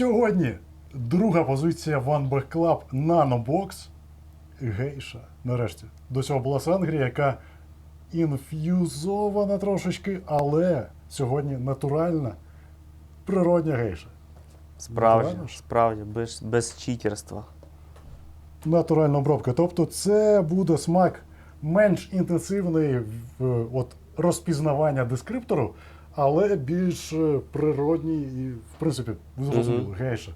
Сьогодні друга позиція One Back Club Nanobox. Гейша. Нарешті. До цього була Сангрія, яка інф'юзована трошечки, але сьогодні натуральна природня гейша. Справді, ж? справді, без, без читерства. Натуральна обробка. Тобто це буде смак менш інтенсивний в от, розпізнавання дескриптору, але більш е, природній і, в принципі, зрозуміло, Мгм. гейша.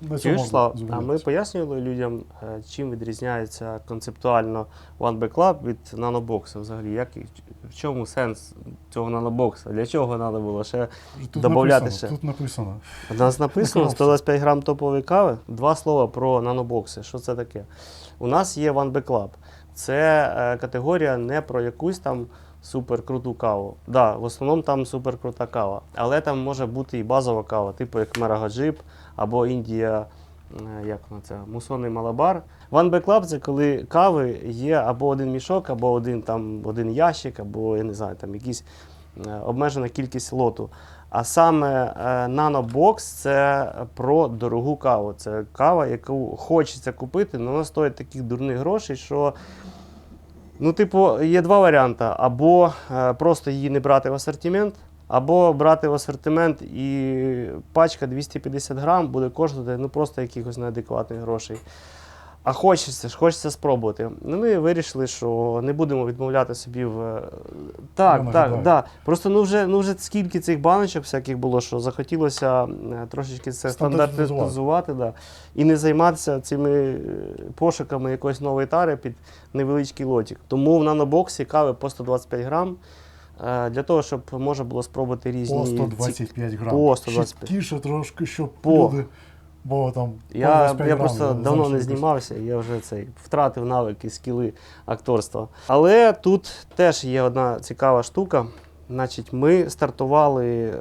На цьому а ми пояснювали людям, е, чим відрізняється концептуально One Back Club від нанобокса взагалі. Як, в чому сенс цього нанобокса? Для чого треба було ще написано, ще? Тут написано. У нас написано коробці. 125 грам топової кави. Два слова про нанобокси. Що це таке? У нас є One Back Club. Це е, категорія не про якусь там суперкруту каву. Да, в основному там суперкрута кава. Але там може бути і базова кава, типу як Мерагаджип або Індія. е, Як вона це? Мусонний малабар. One Back Club це коли кави є або один мішок, або один там один ящик, або я не знаю, там якісь е, обмежена кількість лоту. А саме е, нанобокс це про дорогу каву. Це кава, яку хочеться купити, але вона стоїть таких дурних грошей, що. Ну, типу, є два варіанти: або е, просто її не брати в асортимент, або брати в асортимент і пачка 250 грам буде коштувати ну, просто якихось неадекватних грошей. А хочеться ж, хочеться спробувати. Ну, ми вирішили, що не будемо відмовляти собі в. е, Так, Я так, да. Просто ну вже, ну вже скільки цих баночок всяких було, що захотілося е, трошечки це Стандартизувати. стандартизувати, да. і не займатися цими е, пошуками якоїсь нової тари під невеличкий лотик. Тому в нанобоксі кави по 125 грам. е, Для того, щоб можна було спробувати різні. По ці- 125 грам. По 125. Чіткіше трошки, щоб По. люди. Бо там Я, я просто я давно не знімався, я вже цей втратив навики, скіли акторства. Але тут теж є одна цікава штука. Значить, ми стартували е,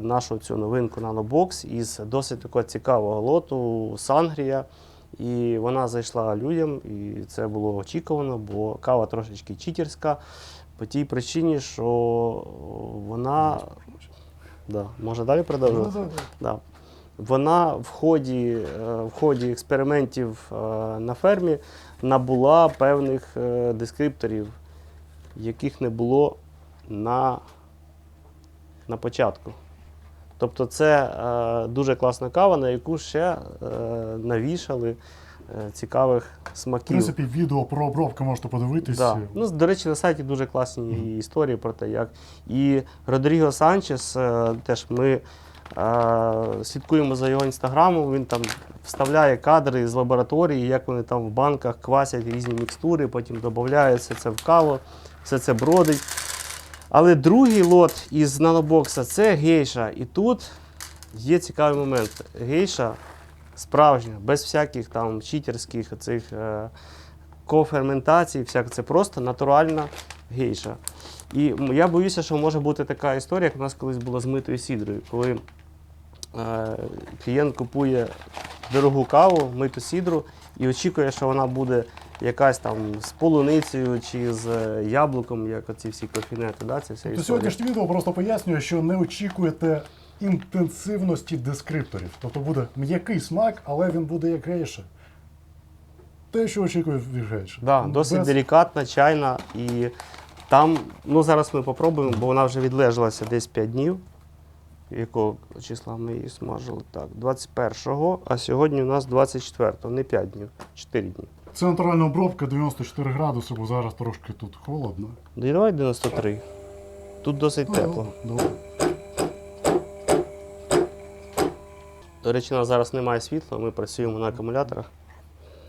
нашу цю новинку Nanobox із досить такого цікавого лоту Сангрія. І вона зайшла людям, і це було очікувано, бо кава трошечки читерська, по тій причині, що вона. Да, може далі продовжувати? Ну. Да. Вона в ході, е, в ході експериментів е, на фермі набула певних е, дескрипторів, яких не було на, на початку. Тобто це дуже класна кава, на яку ще навішали цікавих В принципі, відео про обробку можете подивитись. Да. Ну, до речі, на сайті дуже класні історії про те, як. І Родріго Санчес, теж ми слідкуємо за його інстаграмом, він там вставляє кадри з лабораторії, як вони там в банках квасять різні мікстури, потім додають все це в каву, все це бродить. Але другий лот із нанобокса це гейша. І тут є цікавий момент. Гейша справжня, без всяких там читерських цих е, коферментацій, всяк, це просто натуральна гейша. І я боюся, що може бути така історія, як у нас колись було з митою сідрою, коли клієнт купує дорогу каву, миту сідру, і очікує, що вона буде якась там з полуницею чи з е, яблуком, як оці всі кофінети. Да? Це вся Тобто історія. сьогоднішнє відео просто пояснює, що не очікуєте інтенсивності дескрипторів. Тобто буде м'який смак, але він буде як гейша. Те, що очікує від гейша. Да, досить Без- делікатна, чайна. І там, ну зараз ми попробуємо, бо вона вже відлежалася десь 5 днів. Якого числа ми її смажили? Так, 21-го, а сьогодні у нас 24-го, не 5 днів, 4 дні. Центральна обробка 94 градуси, бо зараз трошки тут холодно. Ну, давай 93. Тут досить Ну, тепло. Добре. До речі, у нас зараз немає світла, ми працюємо на акумуляторах.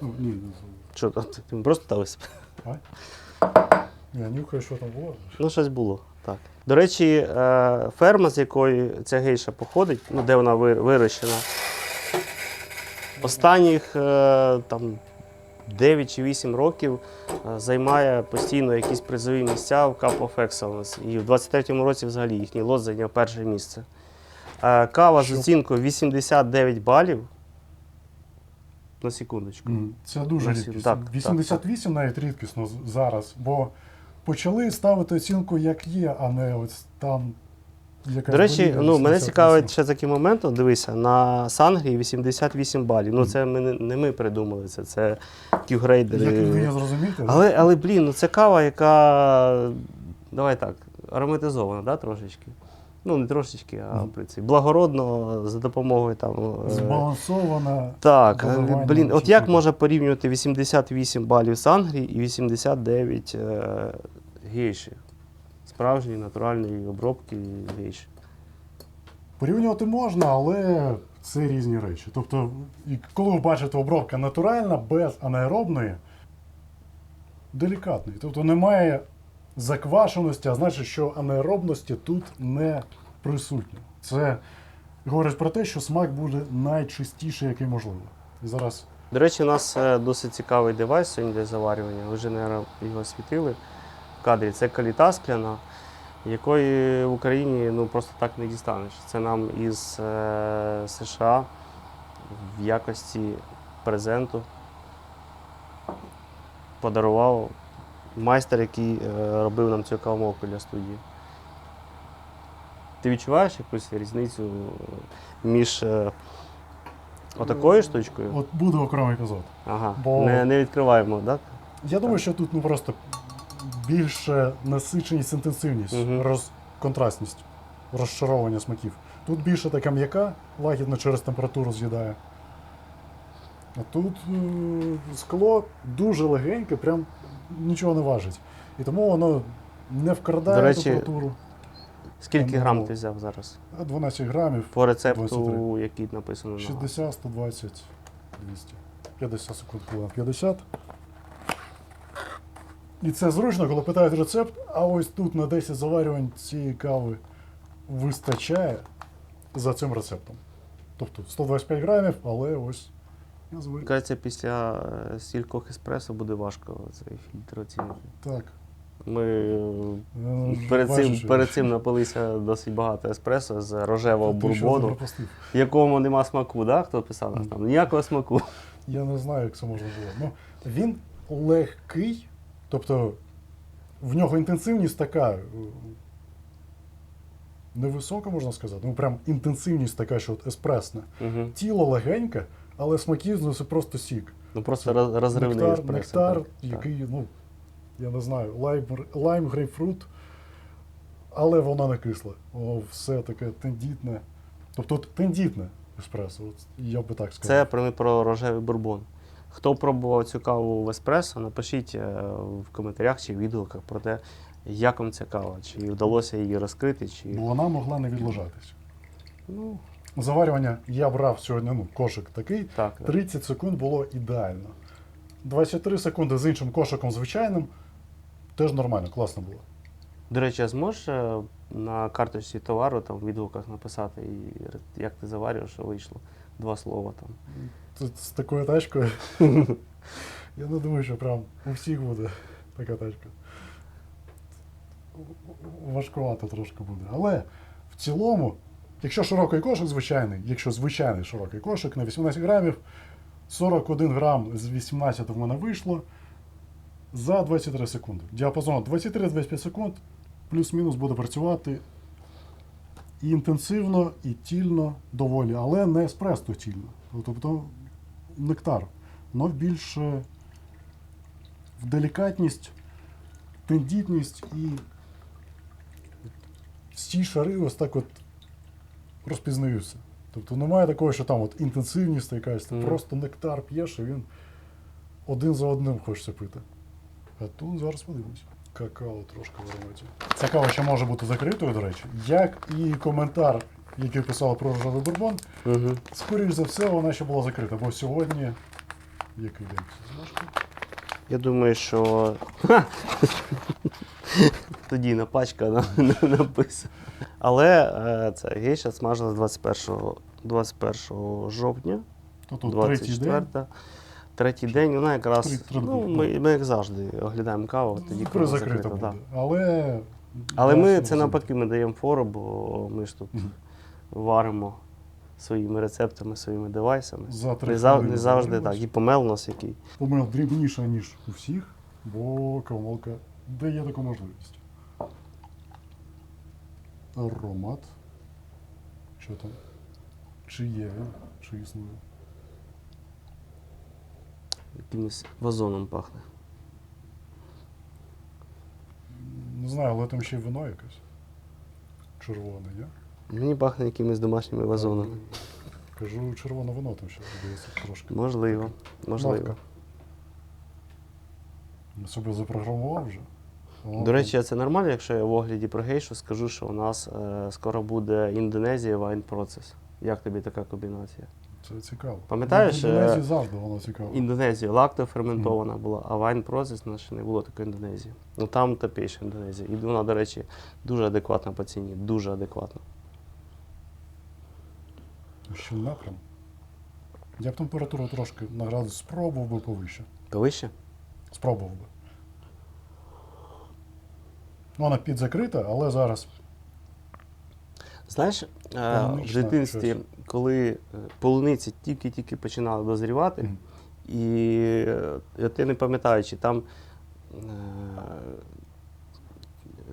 Ну, ні, не Що там? Ти просто ставився? знаю. Я нюхаю, що там було. Ну, щось було. Так. До речі, е, ферма, з якої ця гейша походить, ну, де вона вирощена, останніх е, там, 9 чи 8 років е, займає постійно якісь призові місця в Cup of Excellence. І в 23-му році взагалі їхній лот зайняв перше місце. Кава з оцінкою 89 балів. На секундочку. Це дуже рідкісно. так, так, 88 навіть рідкісно зараз, бо почали ставити оцінку як є, а не ось там Якась До речі, ну, мене цікавить ще такий момент. От дивися, на Сангрії 88 балів. Ну, це ми, не- ми придумали це, це ківгрейдери. Як людині зрозуміти? Але, але блін, ну це кава, яка. Давай так, ароматизована, да, трошечки. Ну, не трошечки, а в принципі, благородно за допомогою там. е, Збалансована. Так, додавання блін, от як може порівнювати 88 балів Сангрії і 89 е, гейші? Справжньої натуральної обробки гейші. Порівнювати можна, але це різні речі. Тобто, і коли ви бачите обробка натуральна, без анаеробної, делікатної. Тобто немає заквашеності, а значить, що анаеробності тут не присутньо. Це говорить про те, що смак буде найчистіший, який можливо. І зараз До речі, у нас е, досить цікавий девайс сьогодні для заварювання. Ви вже, мабуть, його світили в кадрі. Це каліта скляна, якої в Україні ну, просто так не дістанеш. Це нам із е, США в якості презенту подарував майстер, який е, робив нам цю кавомолку для студії. Ти відчуваєш якусь різницю між е, отакою штучкою? от буде окремий епізод. Ага. Бо- Не, не відкриваємо, так? Я думаю, що тут ну, просто більше насиченість, інтенсивність, Мгм. роз, контрастність, розшаровування смаків. Тут більше така м'яка, лагідно через температуру з'їдає. А тут е, скло дуже легеньке, прям нічого не важить. І тому воно не вкрадає До речі, температуру. Скільки Ну, грам ти взяв зараз? 12 грамів, По рецепту, 23. який написано на 60, 120, 200. 50 секунд хвилин 50. І це зручно, коли питають рецепт, а ось тут на 10 заварювань цієї кави вистачає за цим рецептом. Тобто 125 грамів, але ось звик. Кажеться, після е, стількох еспресо буде важко цей фільтр оцінити. Так. Ми е, Е, перед бачиш, цим, перед цим напилися досить багато еспресо з рожевого бурбону, якому нема смаку, да? хто писав нас там? Ніякого смаку. Я не знаю, як це можна було. Ну, він легкий, тобто в нього інтенсивність така е, невисока, можна сказати. Ну, прям інтенсивність така, що от еспресна. Угу. Тіло легеньке, але смаків ну, це просто сік. Ну просто роз- розривний нектар, еспресо. нектар так, так. який, ну, я не знаю, лайм, лайм грейпфрут, але воно не кисле. Воно все таке тендітне. Тобто тендітне еспресо, от, я би так сказав. Це про, про рожевий бурбон. Хто пробував цю каву в еспресо, напишіть е, в коментарях чи відгуках про те, як вам ця кава, чи вдалося її розкрити, чи. Бо вона могла не відлежатись. Ну, Заварювання я брав сьогодні, ну, кошик такий. так. так. 30 секунд було ідеально. 23 секунди з іншим кошиком звичайним теж нормально, класно було. До речі, а зможеш е, на карточці товару там в відгуках написати, і як ти заварюєш, що вийшло? Два слова там. Тут з такою тачкою. Я не думаю, що прям у всіх буде така тачка. Важкувато трошки буде. Але в цілому, якщо широкий кошик звичайний, якщо звичайний широкий кошик на 18 грамів, 41 грам з 18 в мене вийшло за 23 секунди. Діапазон 23-25 секунд, плюс-мінус буде працювати і інтенсивно, і тільно доволі, але не еспресо тільно. Тобто нектар, але більше в делікатність, тендітність і ці шари ось так от розпізнаються. Тобто немає такого, що там от інтенсивність якась, ти Мгм. просто нектар п'єш, і він один за одним хочеться пити. А тут зараз подивимось. Какао трошки в ароматі. Ця кава ще може бути закритою, до речі, як і коментар, який писали про рожевий бурбон. Угу. Скоріш за все, вона ще була закрита, бо сьогодні. Який день? Я думаю, що тоді на пачка на- на- написана. Але е, це гейша смажилась 21, 21 жовтня, То тут третій 24. день. Третій день, вона якраз. Ну, ми, ми як завжди оглядаємо каву, тоді коли закрита. буде. Але. Але ми це навпаки ми даємо фору, бо ми ж тут варимо своїми рецептами, своїми девайсами. За три Не, зав- хвилини не завжди так. І помел у нас який. Помил дрібніша, ніж у всіх, бо кавомолка дає таку можливість. аромат. Що там? Чи є він? Чи існує? Якимось вазоном пахне. Не знаю, але там ще й вино якесь. Червоне, є? Мені пахне якимись домашніми вазонами. Кажу, червоне вино там ще здається трошки. Можливо. Можливо. Я Себе запрограмував вже. О, До речі, це нормально, якщо я в огляді про гейшу скажу, що у нас е, скоро буде Індонезія Wine Process. Як тобі така комбінація? Це цікаво. Пам'ятаєш, В Індонезії е, завжди воно цікаво. Індонезія лактоферментована була, а у нас ще не було такої Індонезії. Ну там топіша Індонезія. І вона, до речі, дуже адекватна по ціні, дуже адекватна. Ще напрям. Я б температуру трошки на градус спробував би повище. Повище? Спробував би. Ну, Вона підзакрита, але зараз Знаєш, е, в дитинстві, щось. коли е, полуниці тільки-тільки починали дозрівати, Мгм. і е, ти не пам'ятаю, чи там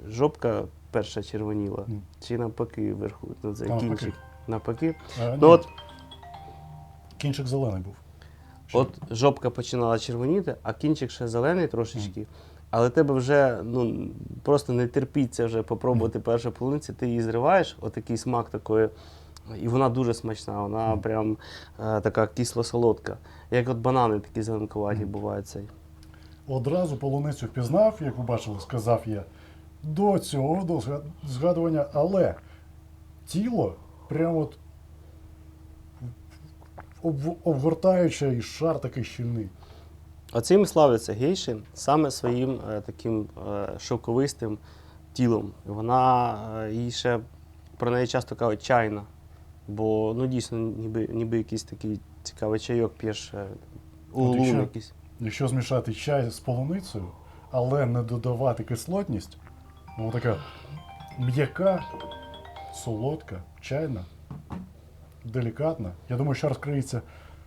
жопка перша червоніла, Мгм. чи навпаки вверху, ну, це Навпаки. кінчик. Навпаки. ні, Ну от, кінчик зелений був. От жопка починала червоніти, а кінчик ще зелений трошечки. Але тебе вже ну, просто не терпіться вже попробувати першу полуницю, ти її зриваєш, отакий смак такої. І вона дуже смачна, вона прям е, така кисло-солодка. Як от банани такі зеленкуваті бувають цей. Одразу полуницю впізнав, як ви бачили, сказав я до цього, до згадування, але тіло прямо от обв- обгортаючий шар такий щільний. Оцим і славляться гейші саме своїм е, таким е, шовковистим тілом. Вона е, їй ще про неї часто кажуть чайна. Бо ну дійсно, ніби, ніби якийсь такий цікавий чайок п'єш е, улун якийсь. Якщо змішати чай з полуницею, але не додавати кислотність, ну така м'яка, солодка, чайна, делікатна. Я думаю, що розкриється,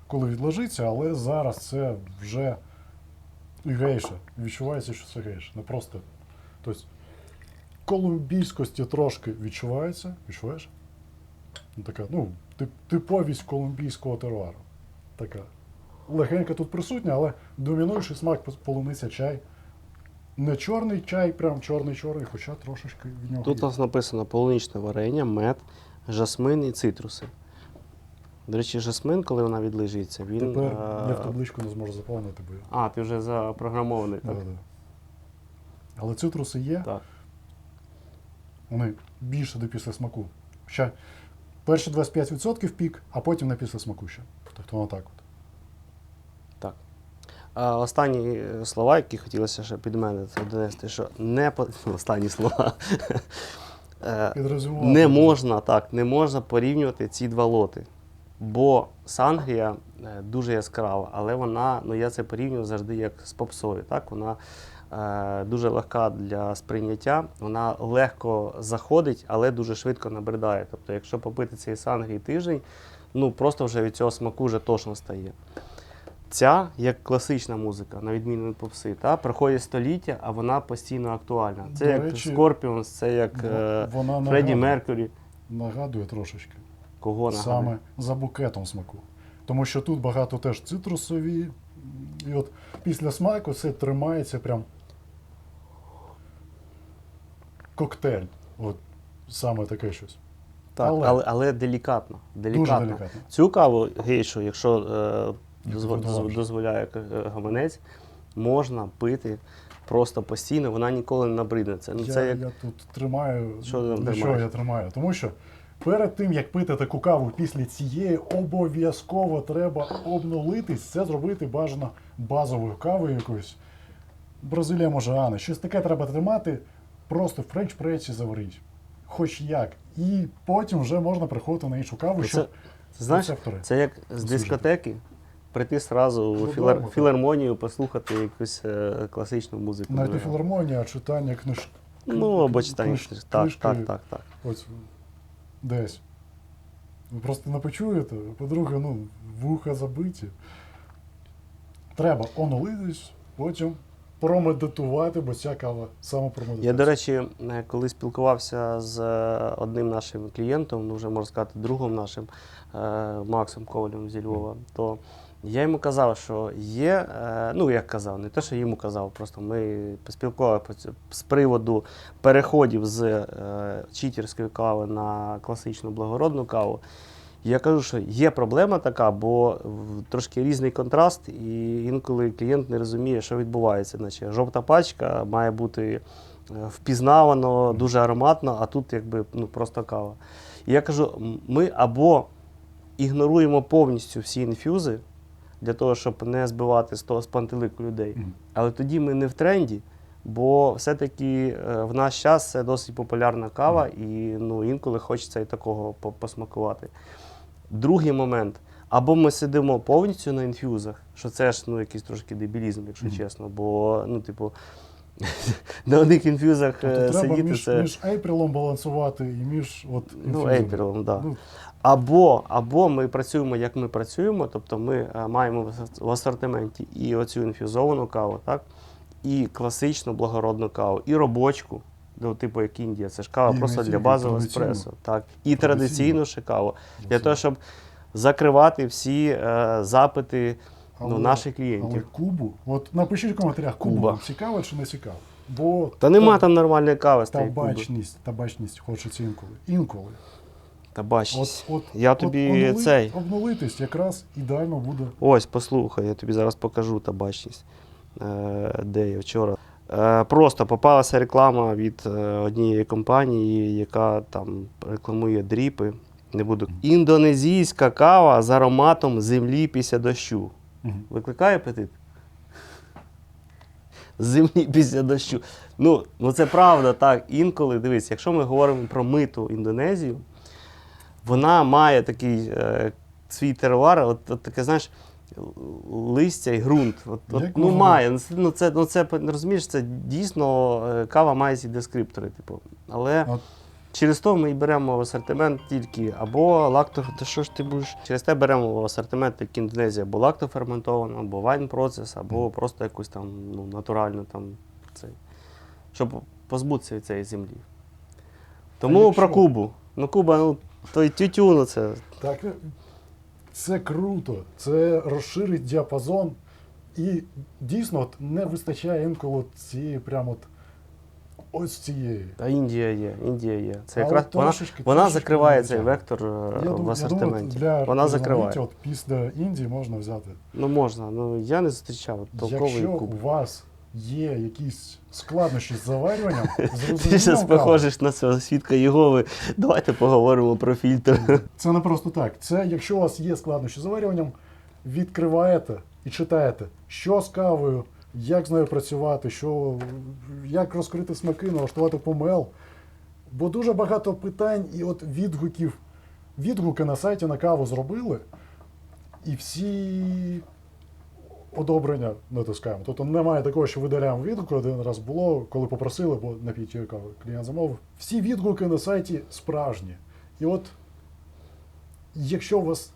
коли відложиться, але зараз це вже гейша. Відчувається, що це гейша. Не просто. Тобто колумбійськості трошки відчувається. Відчуваєш? Ну, така, ну, тип- типовість колумбійського теруару. Така. Легенька тут присутня, але домінуючий смак полуниця чай. Не чорний чай, прям чорний-чорний, хоча трошечки в нього. Тут у є. нас написано полуничне варення, мед, жасмин і цитруси. До речі, жасмин, коли вона відлежиться, він. Тепер е, я в табличку не зможу заповнити, бо я. А, ти вже запрограмований, так? Да-да. Але цитруси є, Так. вони більше до після смаку. Ще перші 25% пік, а потім на після смаку ще. Тобто воно так от. А останні е, слова, які хотілося ще під мене це донести, що не по... останні слова. Е, Не можна так, не можна порівнювати ці два лоти. Бо Сангрія е, дуже яскрава, але вона, ну я це порівнюю завжди як з попсою. Так? Вона е, дуже легка для сприйняття, вона легко заходить, але дуже швидко набридає. Тобто, якщо попити цієї Сангрії тиждень, ну просто вже від цього смаку вже тошно стає. Ця як класична музика, на відміну від попси, та? проходить століття, а вона постійно актуальна. Це До як речі, Scorpions, це як е, вона Фредді нагадує, Меркурі. нагадує трошечки. Кого нагадує? Саме за букетом смаку. Тому що тут багато теж цитрусові. І от після смаку це тримається прям коктейль. От саме таке щось. Так, але- але, але, делікатно. Дуже делікатно. делікатно. Цю каву гейшу, якщо е, Дозволяє е, гаманець, можна пити просто постійно, вона ніколи не набридне. Це, ну, я, це як я тут тримаю. Що ти для чого я тримаю? Тому що перед тим, як пити таку каву після цієї, обов'язково треба обнулитись. Це зробити бажано базовою кавою якоюсь. Бразилія може Ани. Щось таке треба тримати, просто в френч-пресі заваріть. Хоч як. І потім вже можна приходити на іншу каву, щоб це, це, знаєш, це як з дискотеки прийти сразу у Додому, філар, філармонію, послухати якусь е, класичну музику. навіть не Ну, філармонія, а читання книж... Ну, або читання. книж- Так, книжки так, так, так. Ось десь. Ви просто не почуєте. По-друге, ну, вуха забиті. Треба онулитись, потім промедитувати, бо ця кава саме про. Я, до речі, е, коли спілкувався з е, одним нашим клієнтом, ну вже можна сказати, другом нашим е, Максом Ковалем зі Львова, то я йому казав, що є, ну як казав, не те, що йому казав, просто ми поспілкувалися з приводу переходів з читерської кави на класичну благородну каву. Я кажу, що є проблема така, бо трошки різний контраст, і інколи клієнт не розуміє, що відбувається. Наче жовта пачка має бути е, впізнавано, дуже ароматно, а тут якби ну, просто кава. І я кажу: ми або ігноруємо повністю всі інфюзи для того, щоб не збивати з того з пантелику людей. Але тоді ми не в тренді, бо все-таки е, в наш час це досить популярна кава, і ну, інколи хочеться і такого посмакувати. Другий момент. Або ми сидимо повністю на інфюзах, що це ж ну, якийсь трошки дебілізм, якщо Мгм. чесно. Бо, ну, типу, на одних інфюзах Тобто е, треба сидіти між, це. між ейприлом балансувати і між от, Ну, інфузами. ейприлом, да. Ну, Або, або ми працюємо, як ми працюємо, тобто ми е, маємо в асортименті і оцю інфюзовану каву, так? і класичну благородну каву, і робочку, ну, типу як Індія, це ж кава І просто для тільки базового традиційну. еспресо. Так. І Традиційну. традиційну ще каву. Для того, щоб закривати всі е, запити ну, Але- наших Але клієнтів. Кубу, от напишіть в коментарях, Куба, Куба. вам цікаво чи не цікаво. Бо Та нема та- там нормальної кави з тієї Куби. табачність, табачність хочеться інколи. Інколи. Табачність. От, от, Я от тобі обнули- цей. Обнулитись якраз ідеально буде. Ось, послухай, я тобі зараз покажу табачність. Е, де я вчора. Е, просто попалася реклама від е, однієї компанії, яка там рекламує дріпи. Не буду. Індонезійська кава з ароматом землі після дощу. Викликає апетит? Землі після дощу. Ну, ну це правда, так. Інколи, дивись, якщо ми говоримо про миту Індонезію, вона має такий е, свій теруар, от, от таке, знаєш, листя і ґрунт. От, от, ну, має. Ну, це- Ну, це, ну, розумієш, це дійсно е, кава має ці дескриптори. Типу. Але От. через то ми і беремо в асортимент тільки або лакто, та що ж ти будеш? Через те беремо в асортимент як Індонезія, або лактоферментовано, або вайн процес, або просто якусь там ну, натуральну там цей. Щоб позбутися від цієї землі. Тому про Кубу. Ну, Куба, ну, той тютюн, це. Так, це круто, це розширить діапазон. І дійсно от, не вистачає інколи цієї прямо от, ось цієї. Та Індія є, Індія є. Це Але якраз вона, трошечки- вона трошечки закриває цей вектор е, Я, в дум- я думаю, асортименті. для вона закриває. От після Індії можна взяти. Ну можна, ну я не зустрічав толковий Якщо куб. у вас є якісь складнощі з заварюванням, Ти зараз похожиш на цього свідка Єгови. Давайте поговоримо про фільтр. Це не просто так. Це якщо у вас є складнощі з заварюванням, відкриваєте і читаєте, що з кавою, як з нею працювати, що, як розкрити смаки, налаштувати помел. Бо дуже багато питань і от відгуків. Відгуки на сайті на каву зробили, і всі одобрення натискаємо. Тобто немає такого, що видаляємо відгук. Один раз було, коли попросили, бо на кави клієнт замовив. Всі відгуки на сайті справжні. І от якщо у вас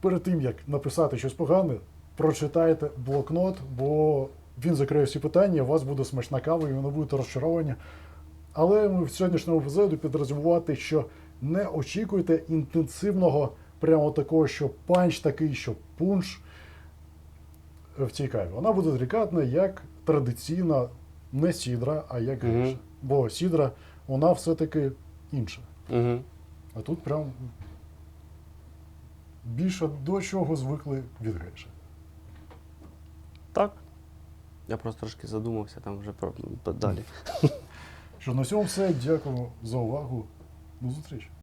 перед тим, як написати щось погане, прочитайте блокнот, бо він закриє всі питання, у вас буде смачна кава, і ви не розчаровані. Але ми в сьогоднішньому епізоді підрозумувати, що не очікуйте інтенсивного, прямо такого, що панч такий, що пунш в цій каві. Вона буде делікатна, як традиційна, не сідра, а як гейша. Бо сідра, вона все-таки інша. Угу. А тут прям більше до чого звикли від гейша. Так. Я просто трошки задумався там вже про далі. Що на цьому все. Дякую за увагу. До зустрічі.